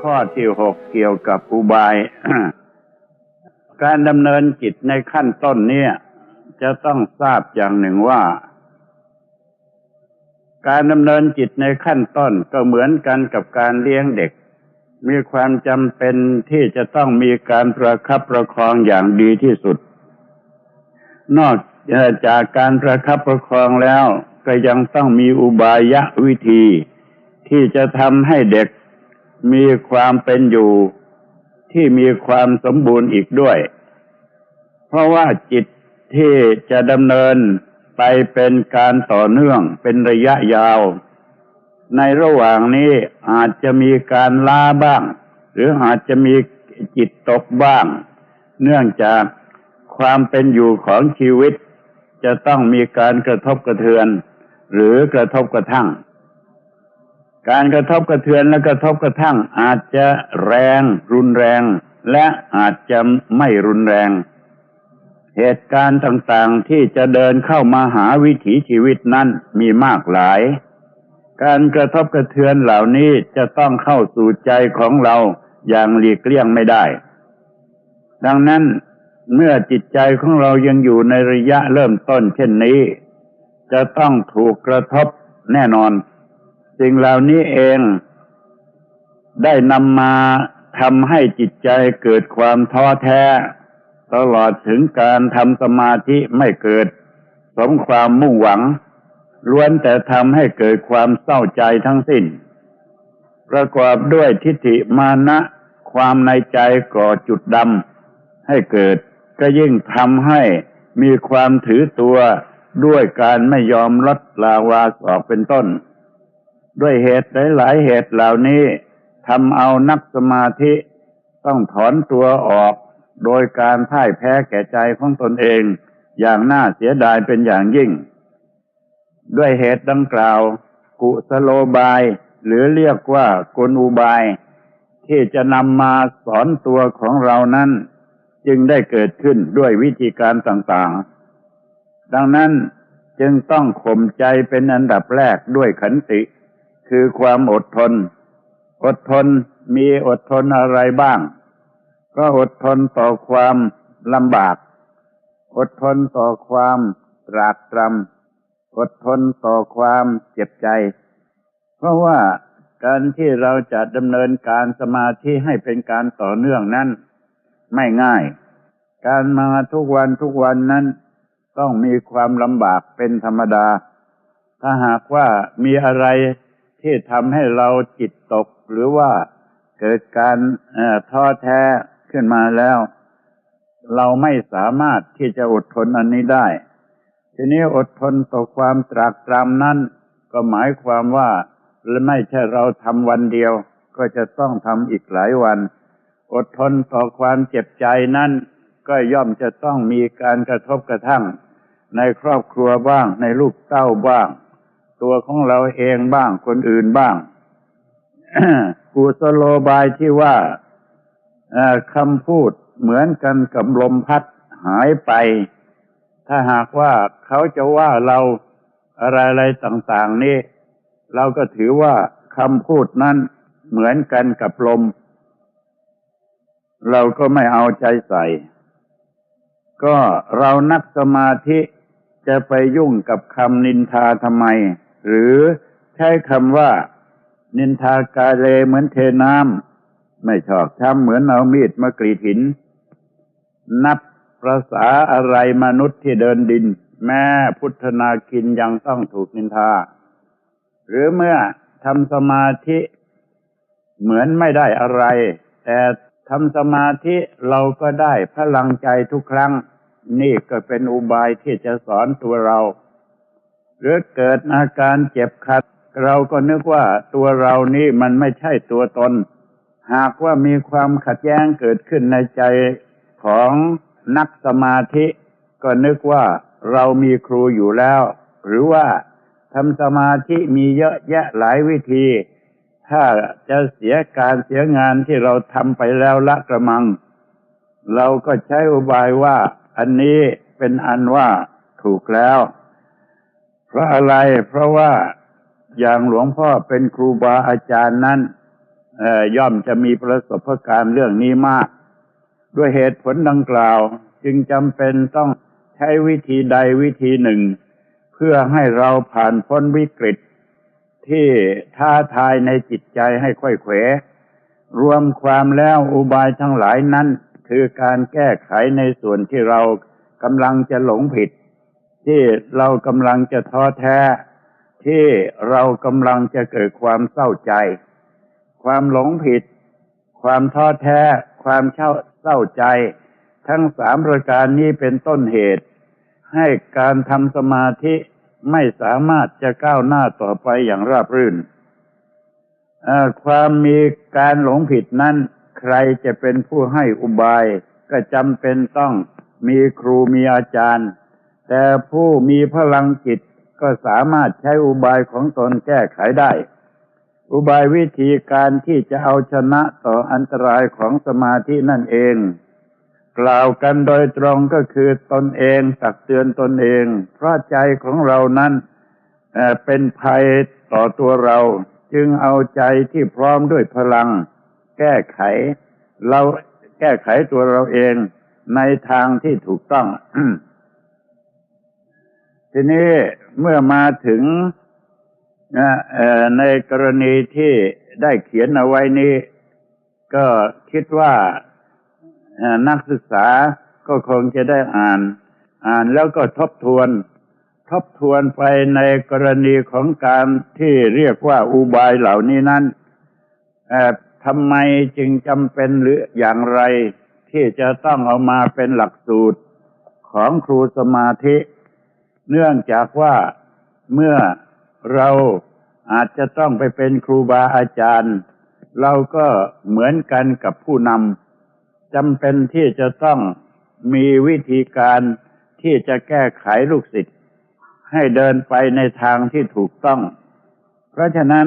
ข้อที่หกเกี่ยวกับอุบาย การดำเนินจิตในขั้นต้นเนี่ย จะต้องทราบอย่างหนึ่งว่า การดำเนินจิตในขั้นต้นก็เหมือนกันกับการเลี้ยงเด็ก มีความจำเป็นที่จะต้องมีการประคับประคองอย่างดีที่สุด นอกจากการประคับประคองแล้วก็ยังต้องมีอุบายะวิธีที่จะทำให้เด็ก มีความเป็นอยู่ที่มีความสมบูรณ์อีกด้วย เพราะว่าจิตที่จะดำเนินไปเป็นการต่อเนื่องเป็นระยะยาว ในระหว่างนี้อาจจะมีการล้าบ้าง หรืออาจจะมีจิตตกบ้าง เนื่องจากความเป็นอยู่ของชีวิตจะต้องมีการกระทบกระเทือน หรือกระทบกระทั่ง การกระทบกระเทือนและกระทบกระทั่งอาจจะแรง รุนแรง และอาจจะไม่รุนแรง เหตุการณ์ต่างๆที่จะเดินเข้ามาหาวิถีชีวิตนั้นมีมากหลาย การกระทบกระเทือนเหล่านี้จะต้องเข้าสู่ใจของเราอย่างหลีกเลี่ยงไม่ได้ ดังนั้นเมื่อจิตใจของเรายังอยู่ในระยะเริ่มต้นเช่นนี้ จะต้องถูกกระทบแน่นอน สิ่งเหล่านี้เองได้นำมาทำให้จิตใจเกิดความท้อแท้ ตลอดถึงการทำสมาธิไม่เกิด สมความมุ่งหวัง ล้วนแต่ทำให้เกิดความเศร้าใจทั้งสิ้น ประกอบด้วยทิฏฐิมานะความในใจก่อจุดดำให้เกิด ก็ยิ่งทำให้มีความถือตัวด้วยการไม่ยอมลดลาวาสอกเป็นต้น ด้วยเหตุหลายเหตุเหล่านี้ทำเอานักสมาธิต้องถอนตัวออก โดยการพ่ายแพ้แก่ใจของตนเอง อย่างน่าเสียดายเป็นอย่างยิ่ง ด้วยเหตุดังกล่าว กุสโลบาย หรือเรียกว่ากลอุบาย ที่จะนำมาสอนตัวของเรานั้น จึงได้เกิดขึ้นด้วยวิธีการต่างๆ ดังนั้นจึงต้องข่มใจเป็นอันดับแรกด้วยขันติ คือความอดทน อดทนมีอดทนอะไรบ้าง ก็อดทนต่อความลำบาก อดทนต่อความตรากตรำอดทนต่อความเจ็บใจ เพราะว่าการที่เราจะดำเนินการสมาธิให้เป็นการต่อเนื่องนั้น ไม่ง่าย การมาทุกวันทุกวันนั้น ต้องมีความลำบากเป็นธรรมดา ถ้าหากว่ามีอะไร ที่ทำให้เราจิตตก หรือว่าเกิดการท้อแท้ขึ้นมาแล้ว เราไม่สามารถที่จะอดทนอันนี้ได้ ทีนี้อดทนต่อความตรากตรำนั้น ก็หมายความว่าไม่ใช่เราทำวันเดียว ก็จะต้องทำอีกหลายวัน อดทนต่อความเจ็บใจนั้น ก็ย่อมจะต้องมีการกระทบกระทั่ง ในครอบครัวบ้างในลูกเต้าบ้าง ตัวของเราเองบ้าง คนอื่นบ้างกุสโลบายที่ว่าคำพูดเหมือนกันกับลมพัดหายไป ถ้าหากว่าเขาจะว่าเราอะไรๆต่างๆนี่เราก็ถือว่าคำพูดนั้นเหมือนกันกับลม เราก็ไม่เอาใจใส่ ก็เรานักสมาธิจะไปยุ่งกับคำนินทาทำไม หรือใช้คำว่า นินทากาเลเหมือนเทน้ำไม่ชอบทำเหมือนเอามีดมากรีดหิน นับประษาอะไรมนุษย์ที่เดินดิน แม่พุทธนาคินยังต้องถูกนินทา หรือเมื่อทำสมาธิเหมือนไม่ได้อะไร แต่ทำสมาธิเราก็ได้พลังใจทุกครั้ง นี่ก็เป็นอุบายที่จะสอนตัวเรา หรือเกิดอาการเจ็บขัด เราก็นึกว่าตัวเรานี่มันไม่ใช่ตัวตน หากว่ามีความขัดแย้งเกิดขึ้นในใจของนักสมาธิ ก็นึกว่าเรามีครูอยู่แล้ว หรือว่าทำสมาธิมีเยอะแยะหลายวิธี ถ้าจะเสียการเสียงานที่เราทำไปแล้วละกระมัง เราก็ใช้อุบายว่าอันนี้เป็นอันว่าถูกแล้ว เพราะอะไร เพราะว่าอย่างหลวงพ่อเป็นครูบาอาจารย์นั้นย่อมจะมีประสบการณ์เรื่องนี้มาก ด้วยเหตุผลดังกล่าว จึงจำเป็นต้องใช้วิธีใดวิธีหนึ่ง เพื่อให้เราผ่านพ้นวิกฤต ที่ท้าทายในจิตใจให้ค่อยเขวรวมความแล้วอุบายทั้งหลายนั้น คือการแก้ไขในส่วนที่เรากำลังจะหลงผิด ที่เรากำลังจะท้อแท้ ที่เรากำลังจะเกิดความเศร้าใจ ความหลงผิด ความท้อแท้ ความเศร้าใจ ทั้งสามประการนี้เป็นต้นเหตุ ให้การทำสมาธิไม่สามารถจะก้าวหน้าต่อไปอย่างราบรื่น ความมีการหลงผิดนั้น ใครจะเป็นผู้ให้อุบาย ก็จำเป็นต้องมีครูมีอาจารย์ แต่ผู้มีพลังจิตก็สามารถใช้อุบายของตนแก้ไขได้ อุบายวิธีการที่จะเอาชนะต่ออันตรายของสมาธินั่นเอง กล่าวกันโดยตรงก็คือตนเองตักเตือนตนเอง เพราะใจของเรานั้นเเป็นภัยต่อตัวเรา จึงเอาใจที่พร้อมด้วยพลัง แก้ไข เราแก้ไขตัวเราเองในทางที่ถูกต้อง ทีนี้เมื่อมาถึงในกรณีที่ได้เขียนเอาไว้นี้ ก็คิดว่านักศึกษาก็คงจะได้อ่าน อ่านแล้วก็ทบทวน ทบทวนไปในกรณีของการที่เรียกว่าอุบายเหล่านี้นั้นทำไมจึงจำเป็นหรืออย่างไร ที่จะต้องเอามาเป็นหลักสูตรของครูสมาธิ เนื่องจากว่าเมื่อเราอาจจะต้องไปเป็นครูบาอาจารย์ เราก็เหมือนกันกับผู้นำจำเป็นที่จะต้องมีวิธีการที่จะแก้ไขลูกศิษย์ให้เดินไปในทางที่ถูกต้อง เพราะฉะนั้น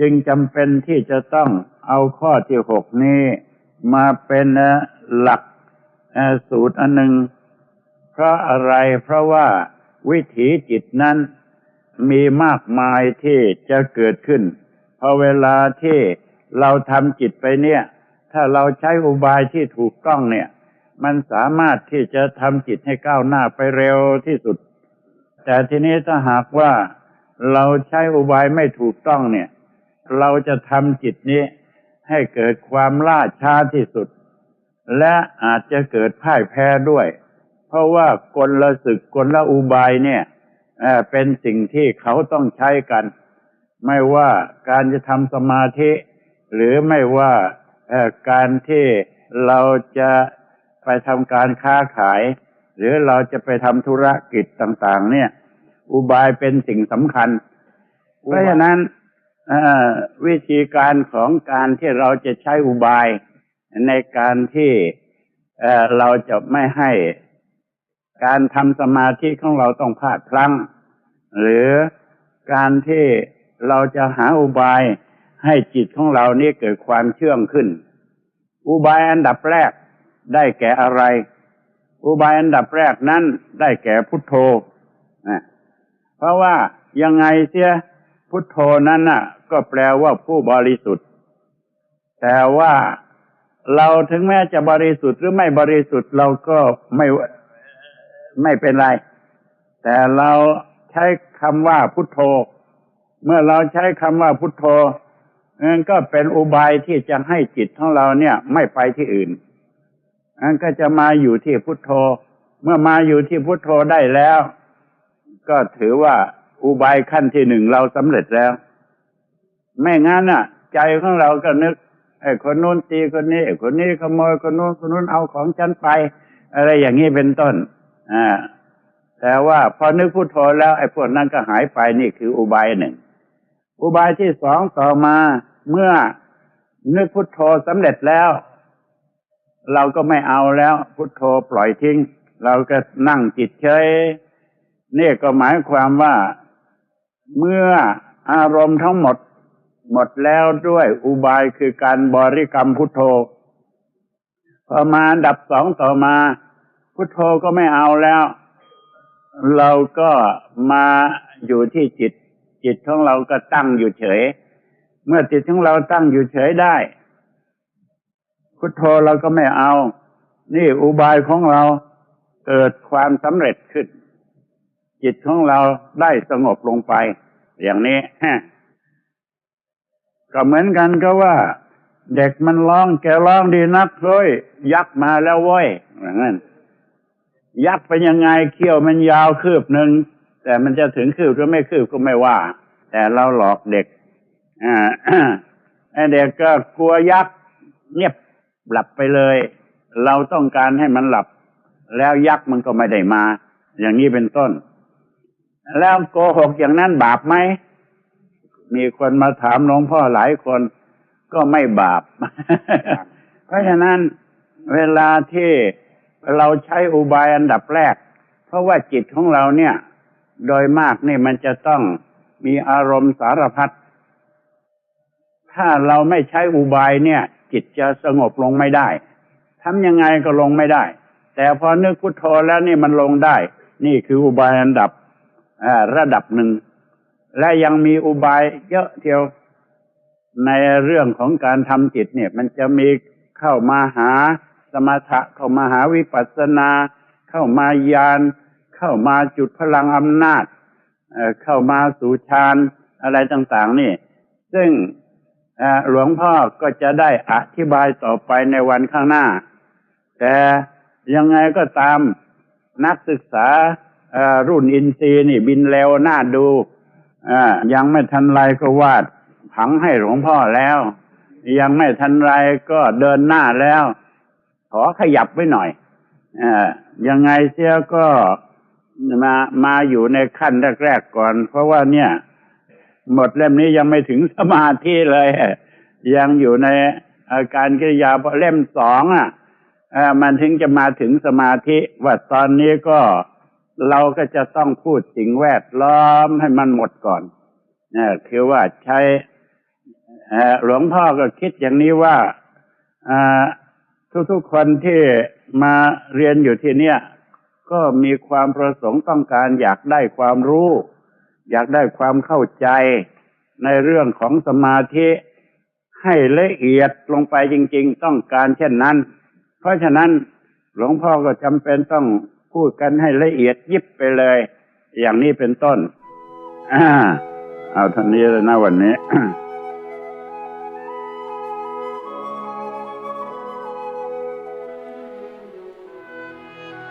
จึงจำเป็นที่จะต้องเอาข้อที่หกนี้มาเป็นหลักสูตรอันหนึ่งเพราะอะไรเพราะว่า วิถีจิตนั้นมีมากมายที่จะเกิดขึ้นพอเวลาที่เราทำจิตไปเนี่ย ถ้าเราใช้อุบายที่ถูกต้องเนี่ย มันสามารถที่จะทำจิตให้ก้าวหน้าไปเร็วที่สุด แต่ทีนี้ถ้าหากว่าเราใช้อุบายไม่ถูกต้องเนี่ย เราจะทำจิตนี้ให้เกิดความล่าช้าที่สุด และอาจจะเกิดพ่ายแพ้ด้วย ราะว่ากลศึกกลลอุบายเนี่ยเป็นสิ่งที่เขาต้องใช้กัน ไม่ว่าการจะทำสมาธิ หรือไม่ว่าการที่เราจะไปทำการค้าขาย หรือเราจะไปทำธุรกิจต่าง ๆ เนี่ย อุบายเป็นสิ่งสำคัญ เพราะฉะนั้นวิธีการของการที่เราจะใช้อุบายในการที่เราจะไม่ให้ การทำสมาธิของเราต้องพลาดพลั้ง หรือการที่เราจะหาอุบายให้จิตของเรานี่เกิดความเชื่องขึ้น อุบายอันดับแรกได้แก่อะไร อุบายอันดับแรกนั้นได้แก่พุทโธนะเพราะว่ายังไงเสียพุทโธนั้นน่ะ ก็แปลว่าผู้บริสุทธิ์ แต่ว่าเราถึงแม้จะบริสุทธิ์หรือไม่บริสุทธิ์เราก็ไม่ ไม่เป็นไร แต่เราใช้คำว่าพุทโธ เมื่อเราใช้คำว่าพุทโธนั่นก็เป็นอุบายที่จะให้จิตของเราเนี่ย ไม่ไปที่อื่นนั่นก็จะมาอยู่ที่พุทโธ เมื่อมาอยู่ที่พุทโธได้แล้ว ก็ถือว่าอุบายขั้นที่หนึ่งเราสำเร็จแล้ว ไม่งั้นอะ ใจของเราก็นึกไอ้คนนู้นตีคนนี้ไอ้คนนี้ขโมยคนนู้นคนนู้นเอาของฉันไป อะไรอย่างนี้เป็นต้น อ่าแต่ว่าพอนึกพุโทโธแล้วไอ้พวกนั้นก็หายไปนี่คืออุบายหนึ่ง อุบายที่สองต่อมาเมื่อนึกพุโทโธสำเร็จแล้ว เราก็ไม่เอาแล้วพุโทโธปล่อยทิ้ง เราก็นั่งจิตเฉยนี่ก็หมายความว่าเมื่ออารมณ์ทั้งหมด หมดแล้วด้วยอุบายคือการบริกรรมพุทโธพอมาดับสองต่อมา พุทโธก็ไม่เอาแล้ว เราก็มาอยู่ที่จิต จิตของเราก็ตั้งอยู่เฉย เมื่อจิตของเราตั้งอยู่เฉยได้ พุทโธเราก็ไม่เอา นี่อุบายของเราเกิดความสำเร็จขึ้น จิตของเราได้สงบลงไป อย่างนี้ก็เหมือนกันก็ว่า เด็กมันร้องแกร้องดีนักเฮ้ยยักษ์มาแล้วเว้ยอย่างนั้น ยักษ์เป็นยังไงเขี้ยวมันยาวคืบหนึ่งแต่มันจะถึงคืบหรือไม่คืบก็ไม่ว่า แต่เราหลอกเด็กอ่าเด็กก็กลัวยักษ์เงียบหลับไปเลย เราต้องการให้มันหลับ แล้วยักษ์มันก็ไม่ได้มา อย่างนี้เป็นต้น แล้วโกหกอย่างนั้นบาปไหมมีคนมาถามหลวงพ่อหลายคนก็ไม่บาป เพราะฉะนั้นเวลาที่ เราใช้อุบายอันดับแรก เพราะว่าจิตของเราเนี่ย โดยมากเนี่ยมันจะต้องมีอารมณ์สารพัดถ้าเราไม่ใช้อุบายเนี่ย จิตจะสงบลงไม่ได้ทำยังไงก็ลงไม่ได้ แต่พอนึกพุทโธแล้วนี่มันลงได้ นี่คืออุบายอันดับระดับหนึ่ง และยังมีอุบายเยอะเทียวในเรื่องของการทำจิตเนี่ย มันจะมีเข้ามาหา สมถะเข้ามาหาวิปัสสนา เข้ามายาน เข้ามาจุดพลังอำนาจเข้ามาสู่ฌานอะไรต่าง ๆ นี่ ซึ่งหลวงพ่อก็จะได้อธิบายต่อไปในวันข้างหน้า แต่ยังไงก็ตามนักศึกษารุ่นอินทรีย์นี่ บินเร็วน่าดูยังไม่ทันไรก็วาดผังให้หลวงพ่อแล้ว ยังไม่ทันไรก็เดินหน้าแล้ว ขอขยับไว้หน่อยอ่ายังไงเสียก็มามาอยู่ในขั้นแรกๆก่อน เพราะว่าเนี่ย หมดเล่มนี้ยังไม่ถึงสมาธิเลย ยังอยู่ในอาการกิริยาเพราะเล่มสองอะมันถึงจะมาถึงสมาธิว่าตอนนี้ก็เราก็จะต้องพูดสิ่งแวดล้อมให้มันหมดก่อนนะคือว่าใช้หลวงพ่อก็คิดอย่างนี้ว่า ทุกๆคนที่มาเรียนอยู่ที่เนี่ย ก็มีความประสงค์ต้องการอยากได้ความรู้ อยากได้ความเข้าใจในเรื่องของสมาธิให้ละเอียดลงไปจริง ๆ ต้องการเช่นนั้น เพราะฉะนั้นหลวงพ่อก็จำเป็นต้องพูดกันให้ละเอียดยิบไปเลย อย่างนี้เป็นต้น อ่า เอาท่านี้เลยนะวันนี้